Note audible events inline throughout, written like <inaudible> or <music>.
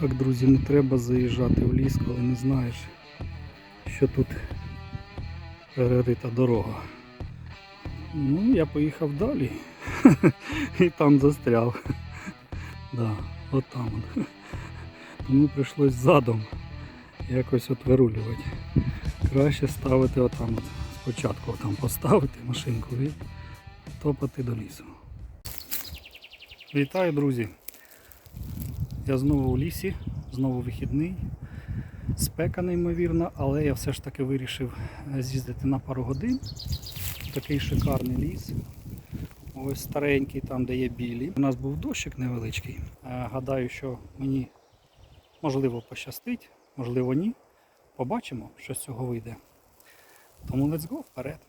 Так, друзі, не треба заїжджати в ліс, коли не знаєш, що тут перерита дорога. Ну, я поїхав далі <laughs> і там застряв. Да, от там. Тому прийшлось задом якось от вирулювати. Краще ставити отам от. Спочатку там поставити машинку і топати до лісу. Вітаю, друзі! Я знову у лісі, знову вихідний. Спека неймовірна, але я все ж таки вирішив е, з'їздити на пару годин. Такий шикарний ліс. Ось старенький, там де є білі. У нас був дощик невеличкий. Е, Гадаю, що мені можливо пощастить, можливо ні. Побачимо, що з цього вийде. Тому let's go вперед.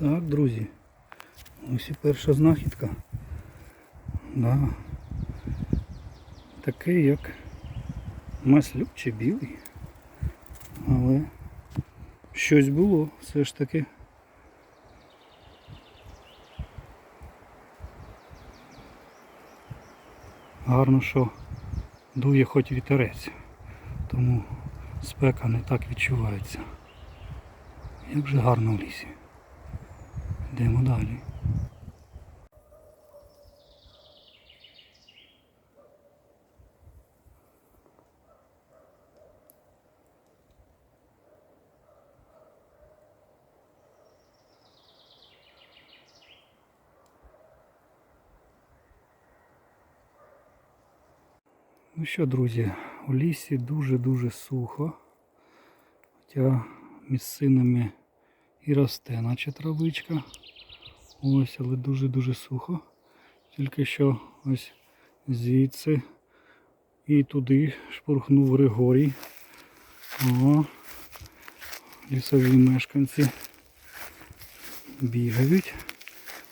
Так, друзі. Ось і перша знахідка. Да. Такий як маслюк чи білий. Але щось було все ж таки. Гарно, що дує хоч вітерець, тому спека не так відчувається. Як же гарно в лісі. Йдемо далі. Ну що, друзі, у лісі дуже-дуже сухо. Хоча місцинами і росте, наче травичка. Ось, але дуже-дуже сухо. Тільки що ось звідси і туди шпурхнув Григорій. О, лісові мешканці бігають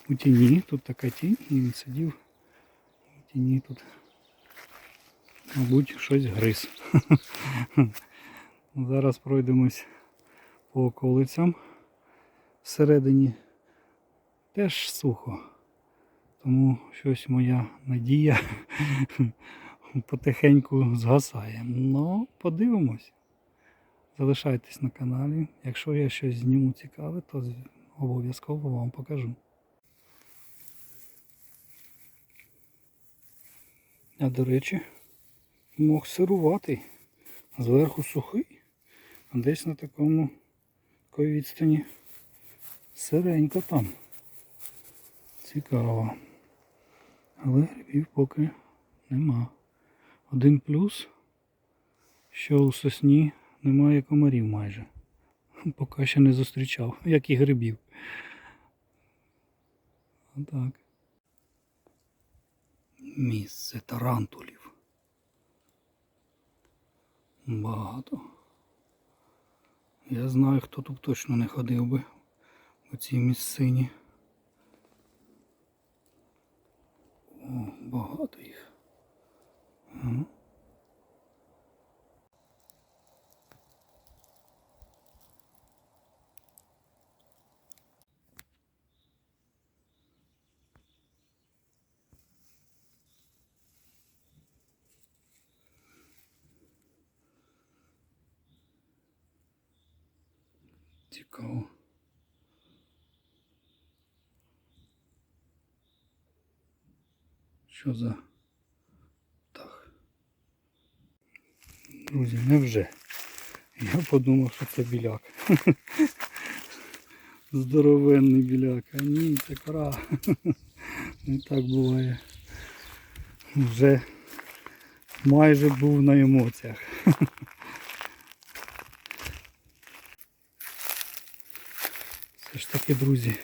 у тіні. Тут така тінь, і він сидів у тіні тут. Мабуть, щось гриз. <laughs> Зараз пройдемось по околицям. Всередині теж сухо. Тому щось моя надія <laughs> потихеньку згасає. Ну, подивимось. Залишайтесь на каналі. Якщо я щось зніму цікаве, то обов'язково вам покажу. А до речі, мох сируватий, зверху сухий, а десь на такому такій відстані сиренько там. Цікаво. Але грибів поки нема. Один плюс, що у сосні немає комарів майже. Поки ще не зустрічав, як і грибів. Отак. Місце тарантулів. Багато. Я знаю, хто тут точно не ходив би у цій місцині. О, багато їх. Ага. Цікаво. Що за птах? Друзі, невже? Я подумав, що це біляк. <laughs> Здоровенний біляк. А ні, це кора. <laughs> Не так буває. Вже майже був на емоціях. <laughs> Все ж таки, друзі,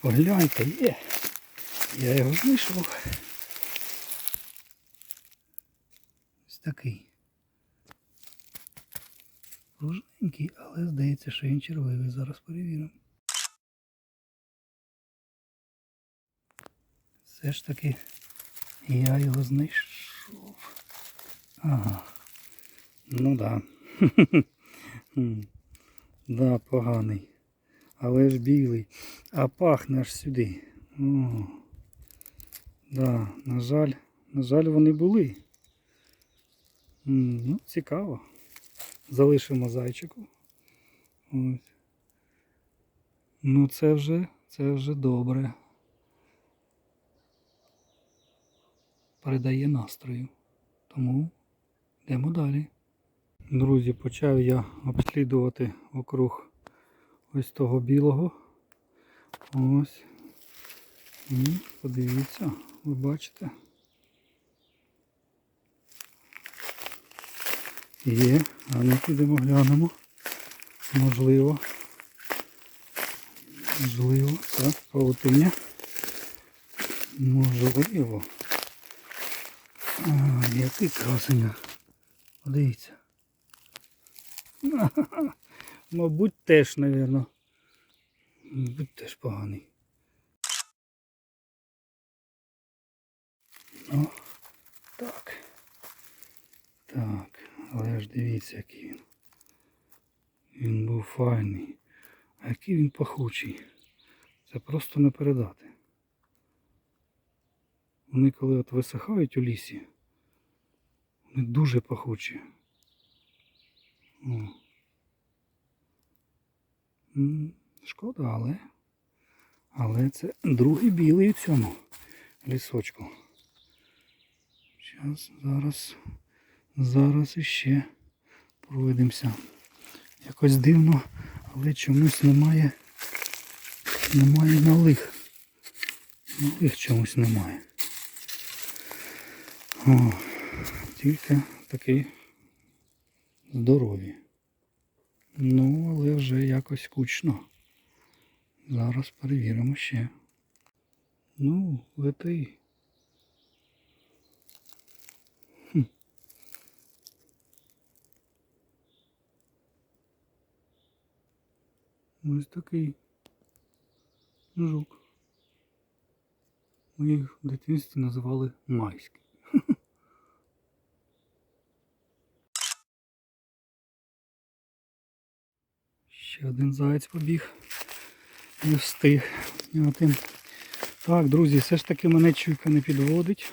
погляньте, є. Я його знайшов. Ось такий. Пружненький, але здається, що він червивий. Зараз перевіримо. Все ж таки я його знайшов. Ага. Ну да. <laughs> Да, поганий. Але ж білий. А пахне аж сюди. О. Да, на жаль, на жаль, вони були. Ну, цікаво. Залишимо зайчику. Ось. Ну, це вже, це вже добре. Передає настрою. Тому йдемо далі. Друзі, почав я обслідувати округ ось того білого. Ось. І подивіться, ви бачите. Є, а ну підемо глянемо. Можливо. Можливо, так, павутиння. Можливо. А, який красення. Подивіться. <laughs> Мабуть, теж, напевно. Мабуть, теж поганий. Ну, так. Так, але ж дивіться, який він. Він був файний. А який він пахучий. Це просто не передати. Вони коли от висихають у лісі, вони дуже пахучі. О. Шкода, але. Але це другий білий у цьому лісочку. Зараз, зараз, зараз іще пройдемося. Якось дивно, але чомусь немає. Немає налих. Налих чомусь немає. О, тільки такий здорові. Ну, але вже якось скучно. Зараз перевіримо ще. Ну, лети. Хм. Ось такий жук. Ми їх в дитинстві називали майський. Ще один заяць побіг. Не встиг. Так, друзі, все ж таки мене чуйка не підводить.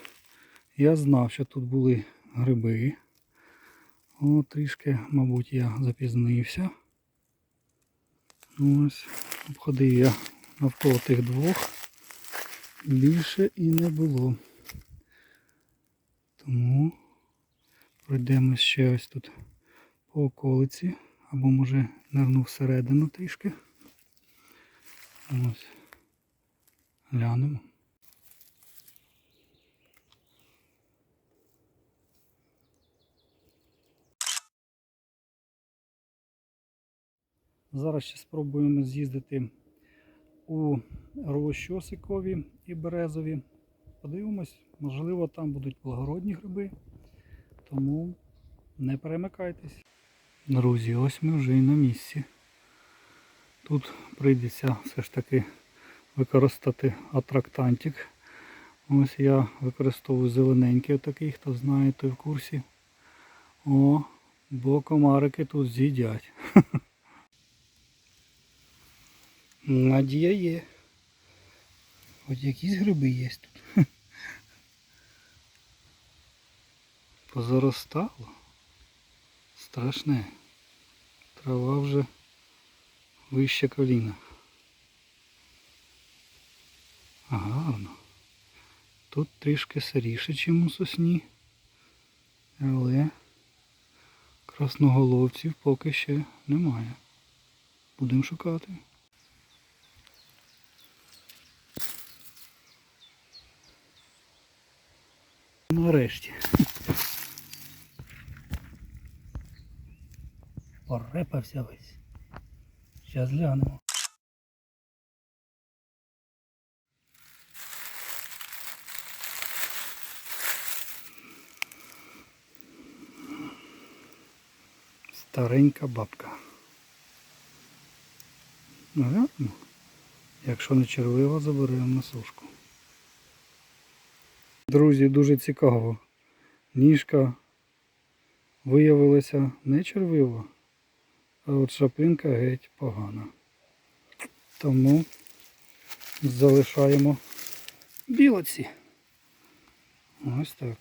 Я знав, що тут були гриби. О, трішки, мабуть, я запізнився. Ось, обходив я навколо тих двох. Більше і не було. Тому пройдемо ще ось тут по околиці. Або може нирну всередину трішки. Ось. Глянемо. Зараз ще спробуємо з'їздити у Ровощосикові і Березові. Подивимось, можливо, там будуть благородні гриби. Тому не перемикайтесь. Друзі, ось ми вже і на місці. Тут прийдеться все ж таки використати атрактантик. Ось я використовую зелененький отакий, хто знає, той в курсі. О, бо комарики тут з'їдять. <laughs> Надія є. Хоч якісь гриби є тут. <laughs> Позаростало. Страшне. Трава вже вище коліна. Гарно. Тут трішки сиріше, ніж у сосні. Але красноголовців поки ще немає. Будемо шукати. Нарешті. Порепався весь. Зараз глянемо. Старенька бабка. Ну. Якщо не червива, заберемо на сушку. Друзі, дуже цікаво. Ніжка виявилася не червива, а от шапинка геть погана. Тому залишаємо білоці. Ось так.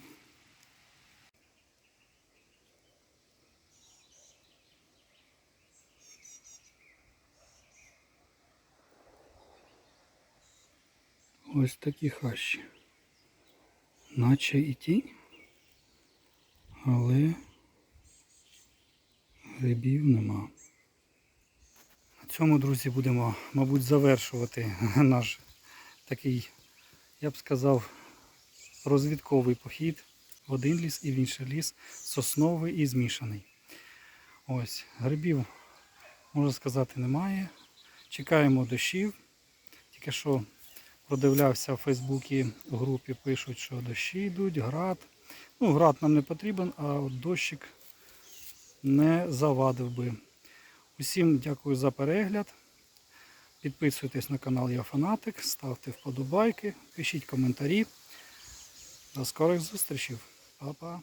Ось такі хащі. Наче і тінь, але грибів нема. Цьому, друзі, будемо, мабуть, завершувати <laughs> наш такий, я б сказав, розвідковий похід в один ліс і в інший ліс, сосновий і змішаний. Ось, грибів, можна сказати, немає. Чекаємо дощів. Тільки що продивлявся в Фейсбуці в групі, пишуть, що дощі йдуть, град. Ну, град нам не потрібен, а от дощик не завадив би. Усім дякую за перегляд. Підписуйтесь на канал Я Фанатик, ставте вподобайки, пишіть коментарі. До скорих зустрічей. Па-па.